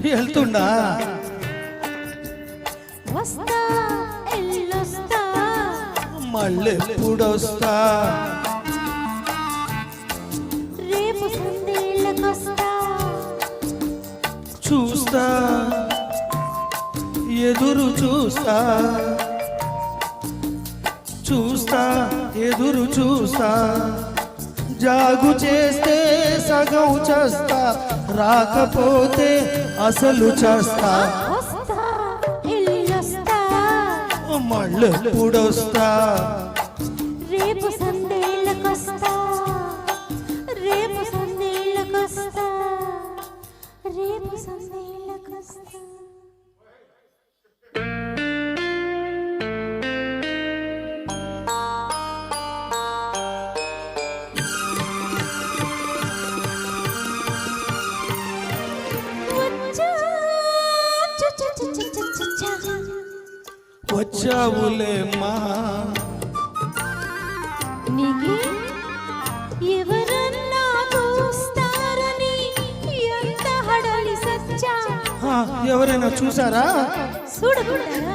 వెళ్తుండా? మళ్ళీ ఎప్పుడొస్తా రేపు చూస్తా ఎదురు చూస్తా. చూస్తా ఎదురు చూస్తా. జాగు చేస్తే సగం చేస్తా రాకపోతే అసలు చేస్తా. వస్తా ఎల్లొస్తా మళ్ళీ ఎప్పుడొస్తా? రేపు సందేళ్ళకొస్తా రేపు సందేళ్ళకొస్తా రేపు సందేళ్ళకొస్తా వచ్చావులేమ్మా సచ్చా? ఆ, ఎవరైనా చూసారా? చూడకుండా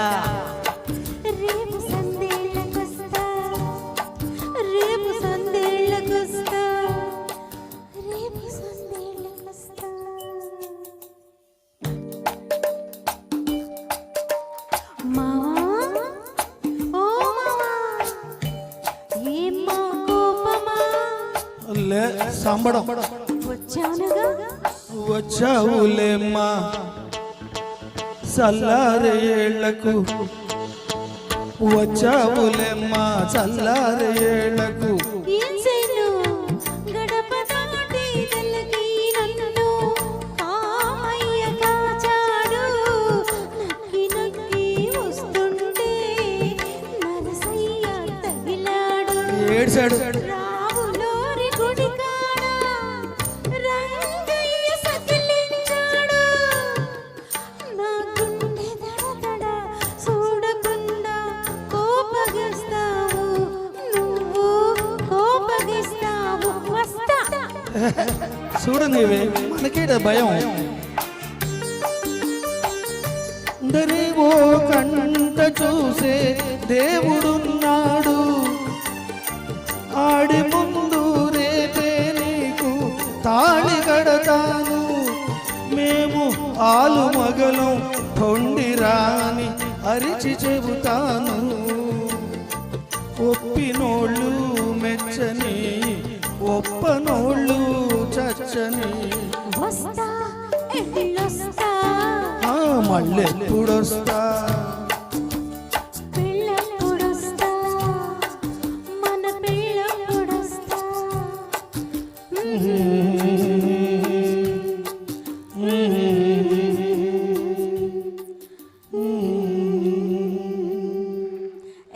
సంబడం. వచ్చావులేమ్మా. చల్లారే ఏళ్ళకు వచ్చావులేమ్మా చల్లారే ఏళ్ళకు చూడు నీవే మనకేట భయం దరివో కంట చూసే దేవుడున్నాడు. ఆడి ముందు రేపే నీకు తాళి కడతాను. మేము ఆలు మగలం పొండిరాని అరిచి చెబుతాను. ఒప్పిన మళ్ళెప్పుడొస్తా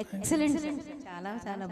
ఎక్సలెంట్. చాలా చాలా